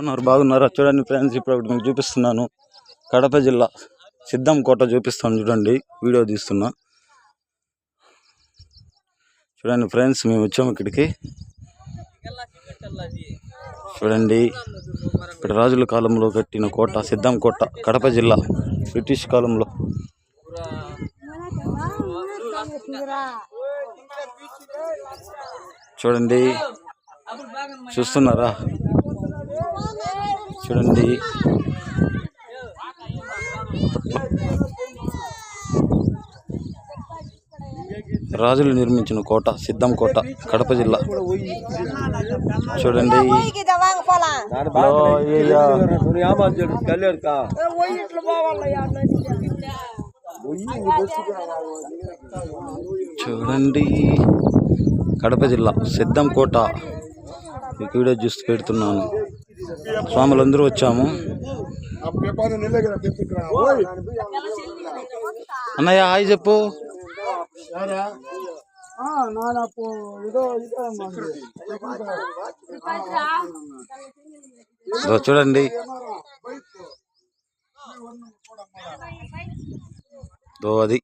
ఉన్నారు బాగున్నారా. చూడండి ఫ్రెండ్స్ ఇప్పుడు ఒకటి మీకు చూపిస్తున్నాను. కడప జిల్లా సిద్ధం కోట చూపిస్తాను చూడండి. వీడియో తీస్తున్నా. చూడండి ఫ్రెండ్స్ మేము వచ్చాము ఇక్కడికి. చూడండి ఇక్కడ రాజుల కాలంలో కట్టిన కోట సిద్ధం కోట కడప జిల్లా బ్రిటిష్ కాలంలో. చూడండి చూస్తున్నారా? చూడండి. రాజులు నిర్మించిన కోట సిద్ధం కోట కడప జిల్లా. చూడండి. చూడండి. కడప జిల్లా సిద్ధం కోట. మీకు వీడియో చూసి పెడుతున్నాను. స్వాములందరూ వచ్చాము. అన్నయ్య హాయ్ చెప్పు. చూడండి. అది.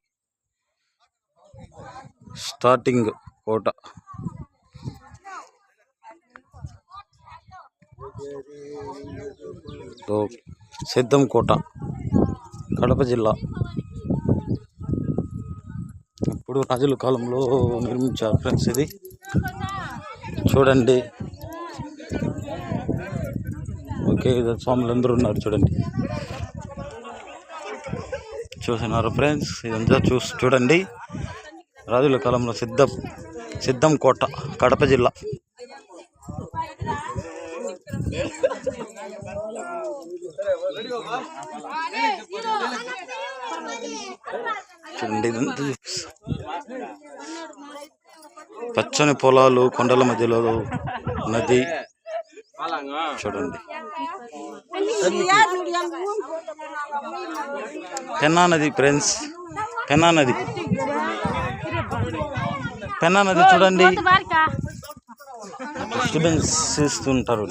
స్టార్టింగ్ కోట. సిద్ధం కోట కడప జిల్లా. ఇప్పుడు రాజుల కాలంలో నిర్మించారు ఫ్రెండ్స్ ఇది. చూడండి. ఓకే స్వాములు అందరూ ఉన్నారు చూడండి. చూసినారు ఫ్రెండ్స్? ఇదంతా చూసి చూడండి. రాజుల కాలంలో సిద్ధం సిద్ధం కోట కడప జిల్లా. చూడండి ఇదంతా పచ్చని పొలాలు కొండల మధ్యలో నది. చూడండి. పెన్నా నది ఫ్రెండ్స్ పెన్నా నది. పెన్నా నది చూడండి. స్టూడెంట్స్ చేస్తుంటారు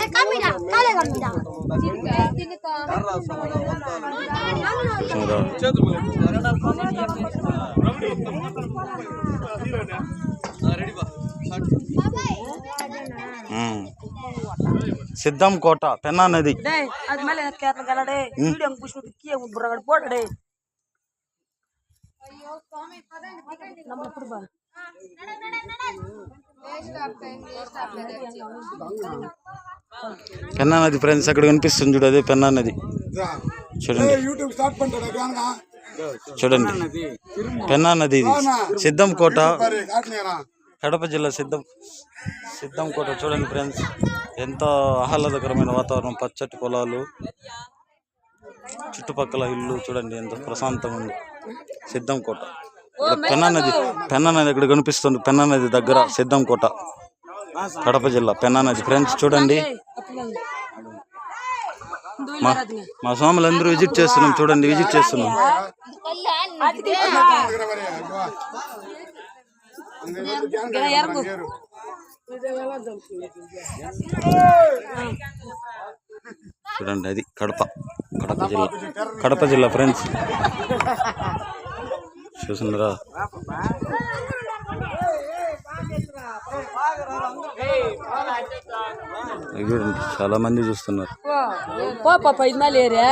సిద్ధం కోట పెన్నా నది పోటడే పెన్నా నది ఫ్రెండ్స్ అక్కడ కనిపిస్తుంది చూడు అదే పెన్నా నది. చూడండి. చూడండి. పెన్నా నది. ఇది. సిద్ధం కోట. కడప జిల్లా సిద్ధం. సిద్ధం కోట చూడండి ఫ్రెండ్స్. ఎంతో ఆహ్లాదకరమైన వాతావరణం పచ్చటి పొలాలు. చుట్టుపక్కల ఇల్లు చూడండి ఎంత ప్రశాంతంగా ఉంది. సిద్ధం కోట. పెన్నా నది పెన్నా నది ఇక్కడ కనిపిస్తుంది? పెన్నా నది దగ్గర సిద్ధంకోట కడప జిల్లా. పెన్నా నది. ఫ్రెండ్స్ చూడండి. మా మా స్వాములందరూ విజిట్ చేస్తున్నాం. చూడండి విజిట్ చేస్తున్నాం. చూడండి అది కడప కడప జిల్లా. కడప జిల్లా ఫ్రెండ్స్. చూస్తున్నారా చాలా మంది చూస్తున్నారు పాప పైన లేరే